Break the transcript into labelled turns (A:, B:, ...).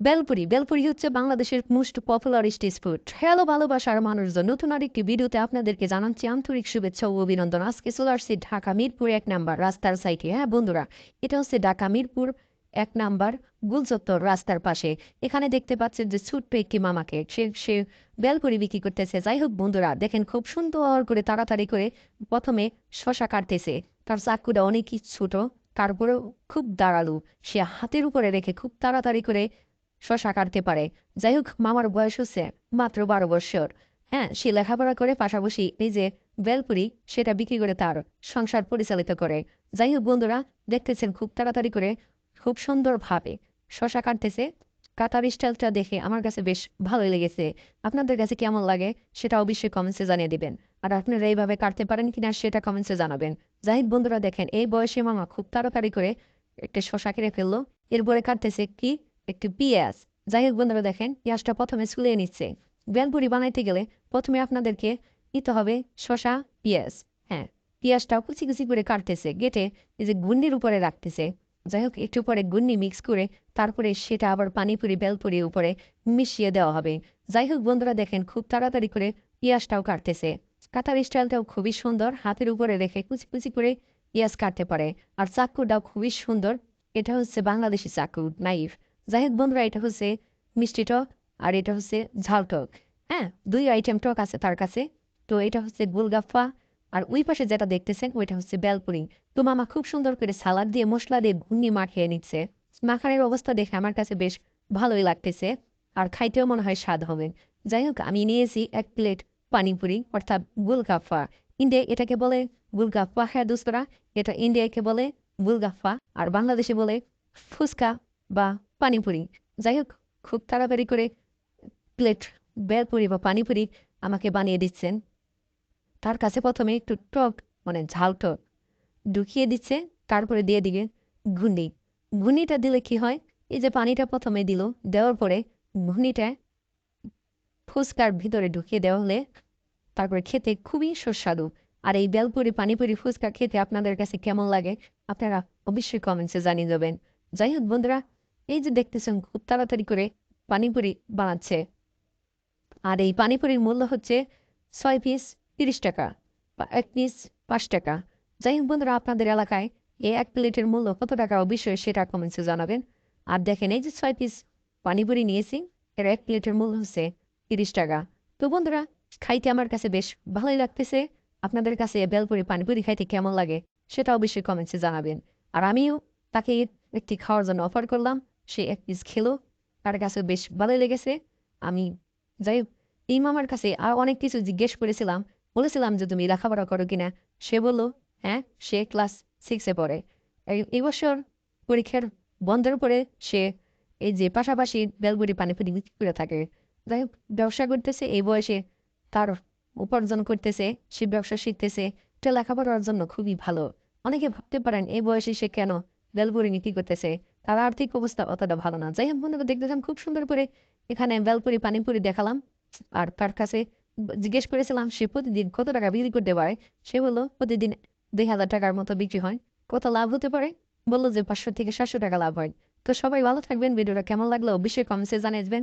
A: বেলপুরি। বেলপুরি হচ্ছে বাংলাদেশের most popular street food hello ভালোবাসার মানুষজন, নতুন আরেকটি ভিডিওতে আপনাদেরকে জানাচ্ছি আন্তরিক শুভেচ্ছা ও অভিনন্দন। আজকে চলে ঢাকা মিরপুর এক নাম্বার রাস্তার সাইটে হ্যাঁ বন্ধুরা, এটা হচ্ছে ঢাকা মিরপুর এক নাম্বার গুলচত্বর রাস্তার পাশে। এখানে দেখতে পাচ্ছেন যে ছোট্ট একটি মামাকে। সে সে বেলপুরি বিক্রি করতেছে। যাই হোক, বন্ধুরা, দেখেন খুব সুন্দর করে তাড়াতাড়ি করে প্রথমে শশা কাটতেছে। তার চাকুটা অনেকই ছোট, তারপরেও খুব দাঁড়ালু। সে হাতের উপরে রেখে খুব তাড়াতাড়ি করে শশা কাটতে পারে। যাই হোক মামার বয়স হচ্ছে মাত্র বারো বৎসর হ্যাঁ সে লেখাপড়া করে পাশাপাশি এই যে বেলপুরি সেটা বিক্রি করে তার সংসার পরিচালিত করে। যাই হোক বন্ধুরা, দেখতেছেন খুব তাড়াতাড়ি করে খুব সুন্দরভাবে শশা কাটতেছে। কাটার স্টাইলটা দেখে আমার কাছে বেশ ভালোই লেগেছে। আপনাদের কাছে কেমন লাগে সেটা অবশ্যই কমেন্টসে জানিয়ে দিবেন। আর আপনারা এইভাবে কাটতে পারেন কিনা সেটা কমেন্টসে জানাবেন। যাই হোক বন্ধুরা, দেখেন এই বয়সে মামা খুব তাড়াতাড়ি করে একটা শশা কেটে ফেলল। এরপরে কাটতেছে কি? একটি পেঁয়াজ যাই হোক বন্ধুরা দেখেন, পেঁয়াজটা প্রথমে চুলিয়ে নিচ্ছে। বেলপুরি বানাইতে গেলে প্রথমে আপনাদেরকে নিতে হবে শশা পেঁয়াজ। হ্যাঁ পেঁয়াজটাও কুচি কুচি করে কাটতেছে গেটে এই যে গুন্ডির উপরে রাখতেছে। যাই হোক, একটু পরে গুন্নি মিক্স করে তারপরে সেটা আবার পানিপুরি, বেলপুরি উপরে মিশিয়ে দেওয়া হবে। যাই হোক, বন্ধুরা দেখেন, খুব তাড়াতাড়ি করে পেঁয়াজটাও কাটতেছে। কাটার স্টাইলটাও খুবই সুন্দর, হাতের উপরে রেখে কুচি কুচি করে পেঁয়াজ কাটতে পারে। আর চাকুটাও খুবই সুন্দর। এটা হচ্ছে বাংলাদেশি চাকু নাইফ। যাই হোক বন্ধুরা এটা হচ্ছে মিষ্টি টক আর এটা হচ্ছে ঝাল টক। হ্যাঁ দুই আইটেম টক আছে তার কাছে। তো এটা হচ্ছে গোলগাপ্পা আর ওই পাশে যেটা দেখতেছেন ওইটা হচ্ছে বেলপুরি। তো মামা খুব সুন্দর করে সালাদ দিয়ে মশলা দিয়ে ঘুন্নি মাখিয়ে নিচ্ছে। মাখানের অবস্থা দেখে আমার কাছে বেশ ভালোই লাগতেছে আর খাইতেও মনে হয় স্বাদ হবে। যাই হোক, আমি নিয়েছি এক প্লেট পানিপুরি অর্থাৎ গুলগাপ্পা। ইন্ডিয়া এটাকে বলে গুলগাপ্পা হ্যাঁ দোস্তরা, এটা ইন্ডিয়াকে বলে গুলগাপ্পা আর বাংলাদেশে বলে ফুচকা বা পানিপুরি। যাই হোক খুব তাড়াতাড়ি করে প্লেট বেলপুরি বা পানিপুরি আমাকে বানিয়ে দিচ্ছেন। তার কাছে প্রথমে একটু টক মানে ঝাল টক ঢুকিয়ে দিচ্ছে, তারপরে দিয়ে দিকে ঘুন্নি ঘুন্নিটা দিলে কি হয়? এই যে পানিটা প্রথমে দিল, দেওয়ার পরে ঘুন্নিটা ফুচকার ভিতরে ঢুকিয়ে দেওয়া হলে তারপরে খেতে খুবই সুস্বাদু। আর এই বেলপুরি পানিপুরি ফুচকা খেতে আপনাদের কাছে কেমন লাগে? আপনারা অবশ্যই কমেন্টসে জানিয়ে দেবেন। যাই হোক বন্ধুরা এই যে দেখতেছেন, খুব তাড়াতাড়ি করে পানিপুরি বানাচ্ছে। আর এই পানিপুরির মূল্য হচ্ছে ছয় পিস তিরিশ টাকা এক পিস পাঁচ টাকা। যাই হোক বন্ধুরা, আপনাদের এলাকায় এই এক প্লেটের মূল্য কত টাকা অবশ্যই সেটা কমেন্টসে জানাবেন। আর দেখেন, এই যে ছয় পিস পানিপুরি নিয়েছি, এর এক প্লেটের মূল্য হচ্ছে তিরিশ টাকা। তো বন্ধুরা, খাইতে আমার কাছে বেশ ভালোই লাগতেছে। আপনাদের কাছে বেলপুরি পানিপুরি খাইতে কেমন লাগে সেটা অবশ্যই কমেন্টসে জানাবেন। আর আমিও তাকে একটি খাওয়ার জন্য অফার করলাম। সে এক পিস খেলো, তার কাছে বেশ ভালোই লেগেছে। আমি যাই এই মামার কাছে আর অনেক কিছু জিজ্ঞেস করেছিলাম, বলেছিলাম যে তুমি লেখাপড়া করো কিনা। সে বলল হ্যাঁ সে ক্লাস সিক্সে পড়ে। এই- বছর পরীক্ষার বন্ধের পরে সে এই যে পাশাপাশি বেলগুড়ি পানিপুরি বিক্রি করে থাকে। যাই হোক, ব্যবসা করতেছে, এই বয়সে তার উপার্জন করতেছে, সে ব্যবসা শিখতেছে। এটা লেখাপড়ার জন্য খুবই ভালো। অনেকে ভাবতে পারেন, এই বয়সে সে কেন বেলপুরি বিক্রি করতেছে? তার আর্থিক অবস্থা অতটা ভালো না। যাই হোক বন্ধুরা দেখতেছিলাম খুব সুন্দর করে এখানে বেলপুরি পানিপুরি দেখালাম। আর তার কাছে জিজ্ঞেস করেছিলাম, সে প্রতিদিন কত টাকা বিক্রি করতে পারে? সে বলল, প্রতিদিন দুই হাজার টাকার মতো বিক্রি হয়। কত লাভ হতে পারে? বলল যে পাঁচশো থেকে সাতশো টাকা লাভ হয়। তো সবাই ভালো থাকবেন। ভিডিওটা কেমন লাগল অবশ্যই কমেন্টসে জানাবেন